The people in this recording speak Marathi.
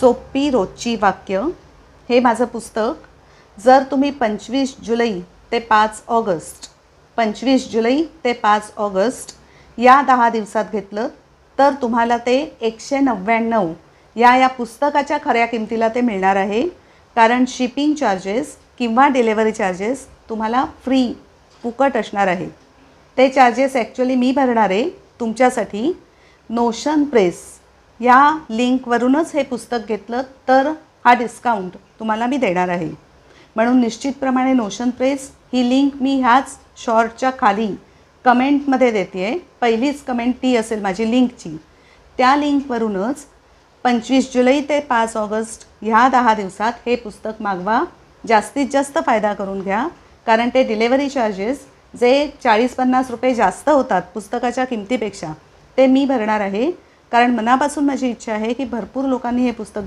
सोपी रोजची वाक्य. हे माझं पुस्तक. जर तुम्ही पंचवीस जुलै ते पाच ऑगस्ट पंचवीस जुलै ते पाच ऑगस्ट या दहा दिवसात घेतलं तर तुम्हाला ते एकशे नव्याण्णव या या पुस्तकाच्या खऱ्या किमतीला ते मिळणार आहे. कारण शिपिंग चार्जेस किंवा डिलेवरी चार्जेस तुम्हाला फ्री फुकट असणार आहे. ते चार्जेस ॲक्च्युली मी भरणार आहे तुमच्यासाठी. Notion Press. या लिंकवरूनच हे पुस्तक घेतलं तर हा डिस्काउंट तुम्हाला मी देणार आहे. म्हणून निश्चितप्रमाणे नोशन प्रेस ही लिंक मी ह्याच शॉर्टच्या खाली कमेंटमध्ये देते आहे पहिलीच कमेंट ती असेल माझी लिंकची. त्या लिंकवरूनच पंचवीस जुलै ते पाच ऑगस्ट ह्या दहा दिवसात हे पुस्तक मागवा. जास्तीत जास्त फायदा करून घ्या कारण ते डिलेवरी चार्जेस जे चाळीस पन्नास रुपये जास्त होतात पुस्तकाच्या किमतीपेक्षा ते मी भरणार आहे. कारण मनापासून माझी इच्छा आहे की भरपूर लोकांनी हे पुस्तक